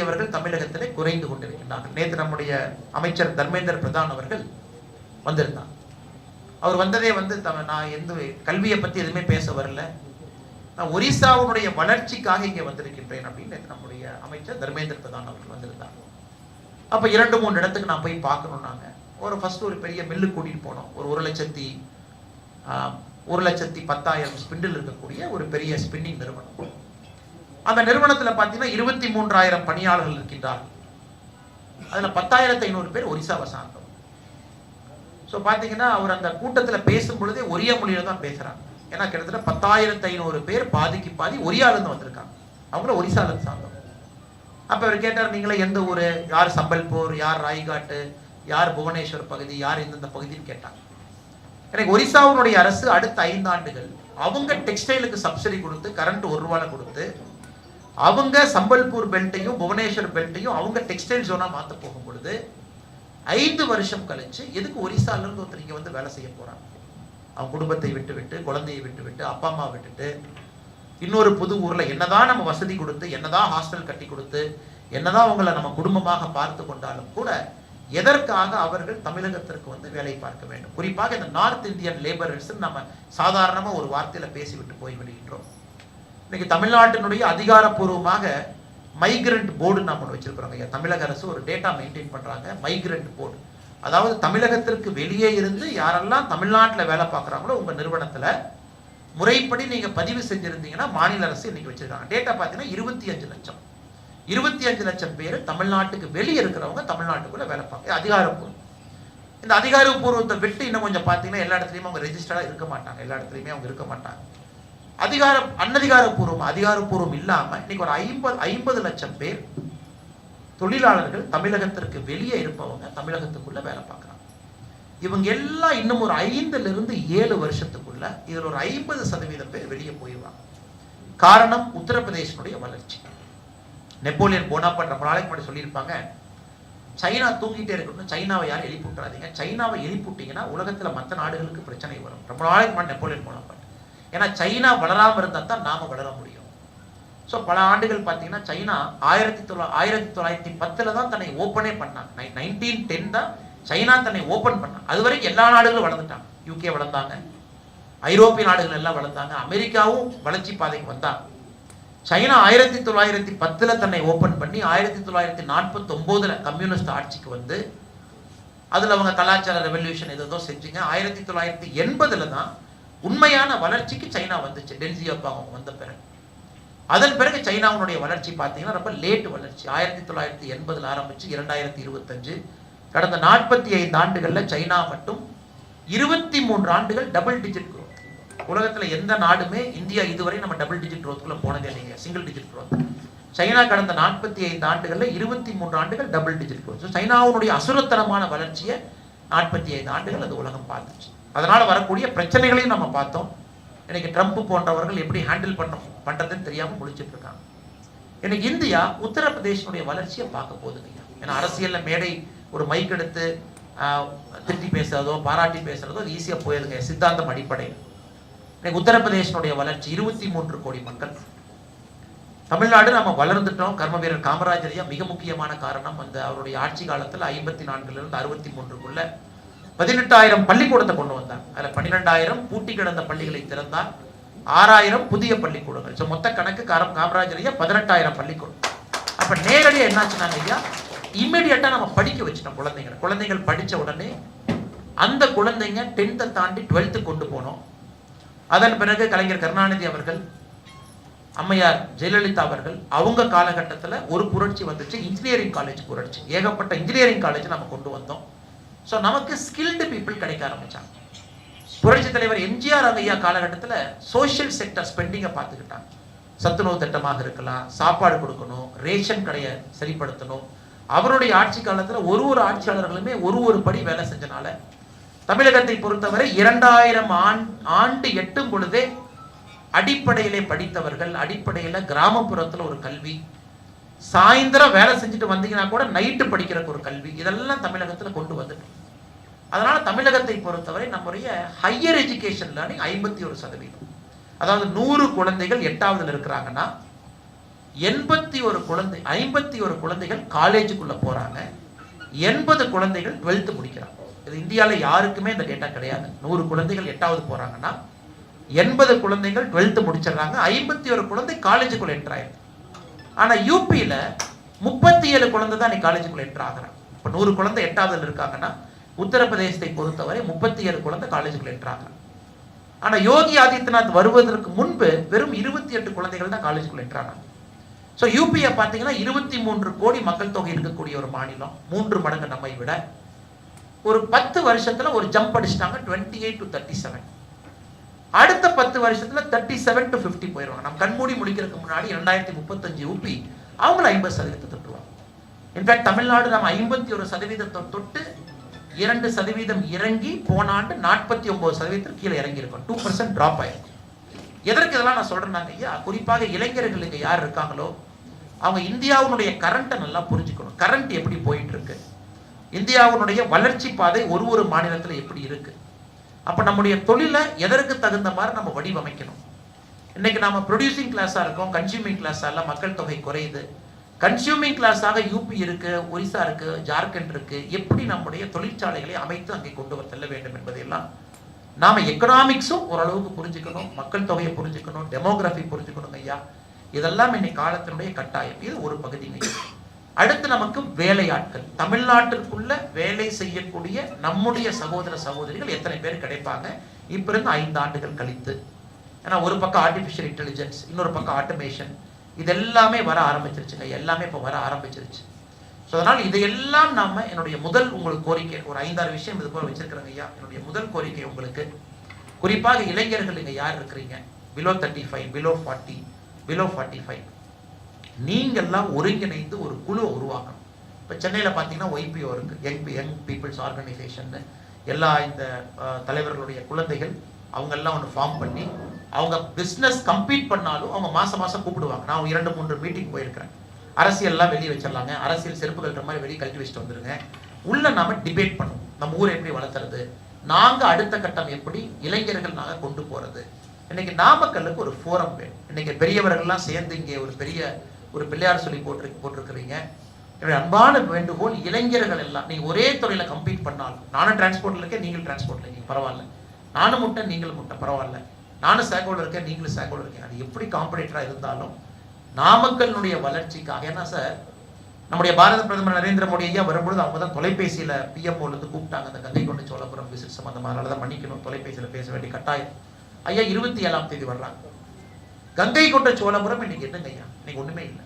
படிக்கக்கூடியவர்கள் தமிழகத்திலே குறைந்து கொண்டிருக்கின்றார்கள். நேற்று நம்முடைய அமைச்சர் தர்மேந்திர பிரதான் அவர்கள் வந்திருந்தார். அவர் வந்ததே வந்து த- நான் எந்த கல்வியை பத்தி எதுவுமே பேச வரல. நான் ஒரிசாவுடைய வளர்ச்சிக்காக இங்கே வந்திருக்கின்றேன் அப்படின்னு நம்முடைய அமைச்சர் தர்மேந்திர பிரதான் அவர்கள் வந்திருந்தார். அப்போ இரண்டு மூணு இடத்துக்கு நான் போய் பார்க்கணும் நாங்க. ஒரு ஃபர்ஸ்ட் ஒரு பெரிய மில்லு கூட்டிட்டு போனோம். ஒரு ஒரு லட்சத்தி ஆஹ், ஒரு லட்சத்தி பத்தாயிரம் ஸ்பிண்டில் இருக்கக்கூடிய ஒரு பெரிய ஸ்பின்னிங் நிறுவனம். அந்த நிறுவனத்துல பார்த்தீங்கன்னா இருபத்தி மூன்றாயிரம் பணியாளர்கள் இருக்கின்றார்கள். அதுல பத்தாயிரத்து ஐநூறு பேர் ஒரிசாவை சார்ந்தவர் ஸோ பார்த்தீங்கன்னா அவர் அந்த கூட்டத்தில் பேசும் பொழுதே ஒரியா மொழியில தான் பேசுறாங்க. ஏன்னா கிட்டத்தட்ட பத்தாயிரத்து ஐநூறு பேர் பாதிக்கு பாதி ஒரியாலேருந்து வந்திருக்காங்க. அவங்களும் ஒரிசாலேருந்து சார்ந்தவங்க. அப்போ அவர் கேட்டார் நீங்களே எந்த ஊர்? யார் சம்பல்பூர்? யார் ராய்காட்டு? யார் புவனேஸ்வர் பகுதி? யார் எந்தெந்த பகுதின்னு கேட்டாங்க. எனக்கு ஒரிசாவினுடைய அரசு அடுத்த ஐந்து ஆண்டுகள் அவங்க டெக்ஸ்டைலுக்கு சப்சிடி கொடுத்து கரண்ட் ஒரு ரூபால கொடுத்து அவங்க சம்பல்பூர் பெல்ட்டையும் புவனேஸ்வர் பெல்ட்டையும் அவங்க டெக்ஸ்டைல் ஜோனாக மாற்ற போகும் பொழுது ஐந்து வருஷம் கழிச்சு எதுக்கு ஒரிசாலருந்து ஒருத்தர் இங்கே வந்து வேலை செய்ய போகிறாங்க அவங்க குடும்பத்தை விட்டு விட்டு குழந்தையை விட்டு விட்டு அப்பா அம்மா விட்டுட்டு இன்னொரு புது ஊரில் என்னதான் நம்ம வசதி கொடுத்து என்னதான் ஹாஸ்டல் கட்டி கொடுத்து என்னதான் அவங்கள நம்ம குடும்பமாக பார்த்து கொண்டாலும் கூட எதற்காக அவர்கள் தமிழகத்திற்கு வந்து வேலை பார்க்க வேண்டும்? குறிப்பாக இந்த நார்த் இந்தியன் லேபரர்ஸ் நம்ம சாதாரணமாக ஒரு வார்த்தையில் பேசிவிட்டு போய் விடுகின்றோம். இன்னைக்கு தமிழ்நாட்டினுடைய அதிகாரப்பூர்வமாக மைக்ரண்ட் போர்டு நம்ம ஒன்று வச்சிருக்கிறோம் ஐயா. தமிழக அரசு ஒரு டேட்டா மெயின்டைன் பண்ணுறாங்க மைக்ரண்ட் போர்டு அதாவது தமிழகத்திற்கு வெளியே இருந்து யாரெல்லாம் தமிழ்நாட்டில் வேலை பார்க்குறாங்களோ உங்கள் நிறுவனத்தில் முறைப்படி நீங்கள் பதிவு செஞ்சுருந்தீங்கன்னா மாநில அரசு இன்னைக்கு வச்சிருக்காங்க. டேட்டா பார்த்தீங்கன்னா இருபத்தி அஞ்சு லட்சம். இருபத்தி அஞ்சு லட்சம் பேர் தமிழ்நாட்டுக்கு வெளியே இருக்கிறவங்க தமிழ்நாட்டுக்குள்ளே வேலை பார்க்க அதிகாரப்பூர்வம். இந்த அதிகாரப்பூர்வத்தை விட்டு இன்னும் கொஞ்சம் பார்த்தீங்கன்னா எல்லா இடத்துலையுமே அவங்க ரெஜிஸ்டராக இருக்க மாட்டாங்க. எல்லா இடத்துலையுமே அவங்க இருக்க மாட்டாங்க. அதிகாரம் அன்னதிகாரப்பூர்வம் அதிகாரப்பூர்வம் இல்லாமல் இன்னைக்கு ஒரு ஐம்பது ஐம்பது லட்சம் பேர் தொழிலாளர்கள் தமிழகத்திற்கு வெளியே இருப்பவங்க தமிழகத்துக்குள்ள வேலை பார்க்குறாங்க. இவங்க எல்லாம் இன்னும் ஒரு ஐந்துலேருந்து ஏழு வருஷத்துக்குள்ள இதில் ஒரு ஐம்பது சதவீதம் பேர் வெளியே போயிடுவாங்க காரணம் உத்தரப்பிரதேசனுடைய வளர்ச்சி. நெப்போலியன் போனாப்பட் ரொம்ப நாளைக்கு முன்னாடி சொல்லியிருப்பாங்க சைனா தூங்கிட்டே இருக்கணும் சைனாவை யாரும் எழுப்பிவிட்டுறாதீங்க சைனாவை எழுப்பி உலகத்தில் மற்ற நாடுகளுக்கு பிரச்சனை வரும். ரொம்ப நாளைக்கு முன்னாடி நெப்போலியன் போனாப்பட் ஏன்னா சைனா வளராம இருந்தால் தான் நாம் வளர முடியும். ஸோ பல ஆண்டுகள் பார்த்தீங்கன்னா சைனா ஆயிரத்தி தொள்ளா ஆயிரத்தி தொள்ளாயிரத்தி பத்தில் தான் தன்னை ஓப்பனே பண்ணாங்க. நைன்டீன் டென் தான் சைனா தன்னை ஓப்பன் பண்ணாங்க. அது வரைக்கும் எல்லா நாடுகளும் வளர்ந்துட்டாங்க. யூகே வளர்ந்தாங்க. ஐரோப்பிய நாடுகள் எல்லாம் வளர்ந்தாங்க. அமெரிக்காவும் வளர்ச்சி பாதைக்கு வந்தாங்க. சைனா ஆயிரத்தி தொள்ளாயிரத்தி பத்தில் தன்னை ஓப்பன் பண்ணி ஆயிரத்தி தொள்ளாயிரத்தி நாற்பத்தொம்போதில் கம்யூனிஸ்ட் ஆட்சிக்கு வந்து அதில் அவங்க கலாச்சார ரெவல்யூஷன் எதோ செஞ்சீங்க. ஆயிரத்தி தொள்ளாயிரத்தி எண்பதுல தான் உண்மையான வளர்ச்சிக்கு சைனா வந்துச்சு. டென்சியாப்பாங்க வந்த பிறகு. அதன் பிறகு சைனாவுடைய வளர்ச்சி பார்த்தீங்கன்னா ரொம்ப லேட் வளர்ச்சி. ஆயிரத்தி தொள்ளாயிரத்தி எண்பதுல ஆரம்பிச்சு இரண்டாயிரத்தி இருபத்தஞ்சு. கடந்த நாற்பத்தி ஐந்து ஆண்டுகளில் சைனா மட்டும் இருபத்தி மூன்று ஆண்டுகள் டபுள் டிஜிட் குரோத் உலகத்தில் எந்த நாடுமே இந்தியா இதுவரை நம்ம டபுள் டிஜிட் growthக்குள்ள போனதே இல்லைங்க. Single digit growth. சைனா கடந்த நாற்பத்தி ஐந்து ஆண்டுகளில் இருபத்தி மூன்று ஆண்டுகள் டபுள் டிஜிட் growth. So, சைனாவுடைய அசுரத்தனமான வளர்ச்சியை நாற்பத்தி ஐந்து ஆண்டுகள் அது உலகம் பார்த்துச்சு. அதனால் வரக்கூடிய பிரச்சனைகளையும் நம்ம பார்த்தோம். இன்னைக்கு ட்ரம்ப் போன்றவர்கள் எப்படி ஹேண்டில் பண்ண பண்ணுறதுன்னு தெரியாமல் முழிச்சிட்டு இருக்காங்க. இன்னைக்கு இந்தியா உத்தரப்பிரதேசனுடைய வளர்ச்சியை பார்க்க போகுதுங்க ஏன்னா அரசியலில் மேடை ஒரு மைக் எடுத்து ஆஹ், திட்டி பாராட்டி பேசுகிறதோ அது ஈஸியாக போயிருங்க. சித்தாந்தம் அடிப்படையில். இன்னைக்கு உத்தரப்பிரதேசனுடைய வளர்ச்சி இருபத்தி மூன்று கோடி மக்கள். தமிழ்நாடு நம்ம வளர்ந்துட்டோம். கர்ம வீரர் மிக முக்கியமான காரணம். அந்த அவருடைய ஆட்சி காலத்தில் ஐம்பத்தி நான்குலேருந்து அறுபத்தி மூன்றுக்குள்ள பதினெட்டாயிரம் பள்ளிக்கூடத்தை கொண்டு வந்தார். அதில் பன்னிரெண்டாயிரம் பூட்டி கிடந்த பள்ளிகளை திறந்தார். ஆறாயிரம் புதிய பள்ளிக்கூடங்கள். ஸோ மொத்த கணக்கு காரம் காமராஜர் ஐயா பதினெட்டாயிரம் பள்ளிக்கூடம் அப்போ நேரடியாக என்னாச்சுனாங்க ஐயா? இம்மிடியட்டாக நம்ம படிக்க வச்சிட்டோம் குழந்தைங்களை. குழந்தைகள் படித்த உடனே அந்த குழந்தைங்க டென்த்தை தாண்டி டுவெல்த்து கொண்டு போனோம். அதன் பிறகு கலைஞர் கருணாநிதி அவர்கள் அம்மையார் ஜெயலலிதா அவர்கள் அவங்க காலகட்டத்தில் ஒரு புரட்சி வந்துச்சு இன்ஜினியரிங் காலேஜ் புரட்சி. ஏகப்பட்ட இன்ஜினியரிங் காலேஜ் நம்ம கொண்டு வந்தோம். ஸோ நமக்கு ஸ்கில்டு பீப்புள் கிடைக்க ஆரம்பிச்சாங்க. புரட்சி தலைவர் எம்ஜிஆர் ஐயா காலகட்டத்தில் சோஷியல் செக்டர் ஸ்பெண்டிங்கை பார்த்துக்கிட்டாங்க. சத்துணவு திட்டமாக இருக்கலாம் சாப்பாடு கொடுக்கணும் ரேஷன் கடையை சரிப்படுத்தணும். அவருடைய ஆட்சி காலத்தில் ஒரு ஒரு ஆட்சியாளர்களுமே ஒரு ஒரு படி வேலை செஞ்சனால தமிழகத்தை பொறுத்தவரை இரண்டாயிரம் ஆண்டு எட்டும் பொழுதே அடிப்படையிலே படித்தவர்கள் அடிப்படையில் கிராமப்புறத்தில் ஒரு கல்வி சாயந்தரம் வேலை செஞ்சுட்டு வந்தீங்கன்னா கூட நைட்டு படிக்கிறக்கு ஒரு கல்வி. இதெல்லாம் தமிழகத்துல கொண்டு வந்துட்டோம். அதனால தமிழகத்தை பொறுத்தவரை நம்முடைய ஹையர் எஜுகேஷன் லேர்னிங் ஐம்பத்தி ஒரு சதவீதம். அதாவது நூறு குழந்தைகள் எட்டாவதுல இருக்கிறாங்கன்னா எண்பத்தி ஒரு குழந்தை ஐம்பத்தி ஒரு குழந்தைகள் காலேஜுக்குள்ள போறாங்க. எண்பது குழந்தைகள் டுவெல்த்து முடிக்கிறாங்க. இது இந்தியாவில் யாருக்குமே இந்த டேட்டா கிடையாது. நூறு குழந்தைகள் எட்டாவது போறாங்கன்னா எண்பது குழந்தைகள் டுவெல்த்து முடிச்சிடுறாங்க. ஐம்பத்தி ஒரு குழந்தை காலேஜுக்குள்ள என்ட்ராயிருக்கு ஆனால் ஆனா யூபியில முப்பத்தி ஏழு குழந்தை தான் நீ காலேஜுக்குள்ள என்டர் ஆகுறாங்க இப்போ நூறு குழந்தை எட்டாவதுல இருக்காங்கன்னா உத்தரப்பிரதேசத்தை பொறுத்தவரை முப்பத்தி ஏழு குழந்தை காலேஜுக்குள்ள என்டர் ஆகுறாங்க ஆனா யோகி ஆதித்யநாத் வருவதற்கு முன்பு வெறும் இருபத்தி எட்டு குழந்தைகள் தான் காலேஜுக்குள்ள என்டர் ஸோ யூபியை பார்த்தீங்கன்னா இருபத்தி மூன்று கோடி மக்கள் தொகை இருக்கக்கூடிய ஒரு மாநிலம். மூன்று மடங்கு நம்மை விட. ஒரு பத்து வருஷத்துல ஒரு ஜம்ப் அடிச்சிட்டாங்க twenty eight to thirty seven அடுத்த பத்து வருஷத்துல தேர்ட்டி செவன் டு ஃபிஃப்டி போயிடுவாங்க நம்ம கண்மூடி முடிக்கிறதுக்கு முன்னாடி ரெண்டாயிரத்தி முப்பத்தஞ்சு ஊப்பி அவங்கள ஐம்பது சதவீதத்தை தொட்டுருவாங்க. இன்ஃபேக்ட் தமிழ்நாடு நம்ம ஐம்பத்தி ஒரு சதவீதத்தை தொட்டு இரண்டு சதவீதம் இறங்கி போன ஆண்டு நாற்பத்தி ஒன்பது சதவீதத்துக்கு கீழே இறங்கியிருக்கோம். டூ பர்சன்ட் ட்ராப் ஆயிருக்கும் எதற்கு இதெல்லாம் நான் சொல்றேன்னாங்க ஐயா குறிப்பாக இளைஞர்கள் இங்க யார் இருக்காங்களோ அவங்க இந்தியாவுடைய கரண்ட்டை நல்லா புரிஞ்சுக்கணும். கரண்ட் எப்படி போயிட்டு இருக்கு? இந்தியாவுடைய வளர்ச்சி பாதை ஒரு ஒரு மாநிலத்தில் எப்படி இருக்குது அப்ப நம்முடைய தொழிலை எதற்கு தகுந்த மாதிரி நம்ம வடிவமைக்கணும்? இன்னைக்கு நாம ப்ரொடியூசிங் கிளாஸா இருக்கோம் கன்சியூமிங் கிளாஸா மக்கள் தொகை குறையுது. கன்சியூமிங் கிளாஸாக யூபி இருக்கு ஒரிசா இருக்கு ஜார்க்கண்ட் இருக்கு. எப்படி நம்முடைய தொழிற்சாலைகளை அமைத்து அங்கே கொண்டு வர செல்ல வேண்டும் என்பதையெல்லாம் நாம எக்கனாமிக்ஸும் ஓரளவுக்கு புரிஞ்சுக்கணும் மக்கள் தொகையை புரிஞ்சுக்கணும் டெமோகிராஃபி புரிஞ்சுக்கணுங்க ஐயா. இதெல்லாம் இன்னைக்கு காலத்தினுடைய கட்டாயம். இது ஒரு பகுதிங்க ஐயா. அடுத்து நமக்கு வேலையாட்கள். தமிழ்நாட்டிற்குள்ள வேலை செய்யக்கூடிய நம்முடைய சகோதர சகோதரிகள் எத்தனை பேர் கிடைப்பாங்க? இப்ப இருந்து ஐந்து ஆண்டுகள் கழித்து. ஏன்னா ஒரு பக்கம் ஆர்டிஃபிஷியல் இன்டெலிஜென்ஸ் இன்னொரு பக்கம் ஆட்டோமேஷன் இது எல்லாமே வர ஆரம்பிச்சிருச்சுங்க. எல்லாமே இப்போ வர ஆரம்பிச்சிருச்சு. ஸோ அதனால் இதையெல்லாம் நாம என்னுடைய முதல் உங்களுக்கு கோரிக்கை ஒரு ஐந்தாறு விஷயம் இது போல வச்சிருக்கிறேங்க ஐயா. என்னுடைய முதல் கோரிக்கை உங்களுக்கு. குறிப்பாக இளைஞர்கள் இங்கே யார் இருக்கிறீங்க? Below thirty five below forty below forty five நீங்கள்லாம் ஒருங்கிணைந்து ஒரு குழுவை உருவாக்கணும். இப்போ சென்னையில் பார்த்தீங்கன்னா ஒய்பிஓ இருக்குது யங் யங் பீப்புள்ஸ் ஆர்கனைசேஷன் எல்லா இந்த தலைவர்களுடைய குழந்தைகள் அவங்கெல்லாம் ஒன்று ஃபார்ம் பண்ணி அவங்க பிஸ்னஸ் கம்ப்ளீட் பண்ணாலும் அவங்க மாதம் மாதம் கூப்பிடுவாங்க. நான் இரண்டு மூன்று மீட்டிங் போயிருக்கிறேன். அரசியல்லாம் வெளியே வச்சிடலாங்க. அரசியல் செருப்பு மாதிரி வெளியே கழட்டி வச்சுட்டு வந்துருங்க. உள்ள நாம டிபேட் பண்ணுவோம். நம்ம ஊரை எப்படி வளர்த்துறது? நாங்கள் அடுத்த கட்டம் எப்படி இளைஞர்கள் நாங்கள் கொண்டு போகிறது இன்னைக்கு நாமக்கல்லுக்கு ஒரு ஃபோரம் வேணும். இன்னைக்கு பெரியவர்கள்லாம் சேர்ந்து இங்கே ஒரு பெரிய ஒரு பிள்ளையார் சொல்லி போட்டு போட்டிருக்கிறீங்க. என்னுடைய அன்பான வேண்டுகோள் இளைஞர்கள் எல்லாம் நீங்க ஒரே துறையில் கம்ப்ளீட் பண்ணாலும் நானும் டிரான்ஸ்போர்ட்டில் இருக்கேன் நீங்களும் டிரான்ஸ்போர்ட்டில் இருக்கீங்க. பரவாயில்ல. நானும் முட்டை நீங்களும் முட்டை பரவாயில்ல. நானும் சேகோல இருக்கேன் நீங்களும் சேகோல இருக்கேன். அது எப்படி காம்படேட்டரா இருந்தாலும் நாமக்கல்னுடைய வளர்ச்சிக்காக ஏன்னா சார் நம்முடைய பாரத பிரதமர் நரேந்திர மோடி ஐயா வரும்பொழுது அவங்க தான் தொலைபேசியில பிஎம்ஓலேருந்து கூப்பிட்டாங்க. அந்த கங்கை கொண்ட சோழபுரம் விசிட் சம்மந்தமாக அதனால தான் மன்னிக்கணும். தொலைபேசியில பேச வேண்டிய கட்டாயம். ஐயா இருபத்தி ஏழாம் தேதி வர்றாங்க. கங்கை கொண்ட சோழபுரம் இன்னைக்கு என்னங்க ஐயா? இன்னைக்கு ஒண்ணுமே இல்லை.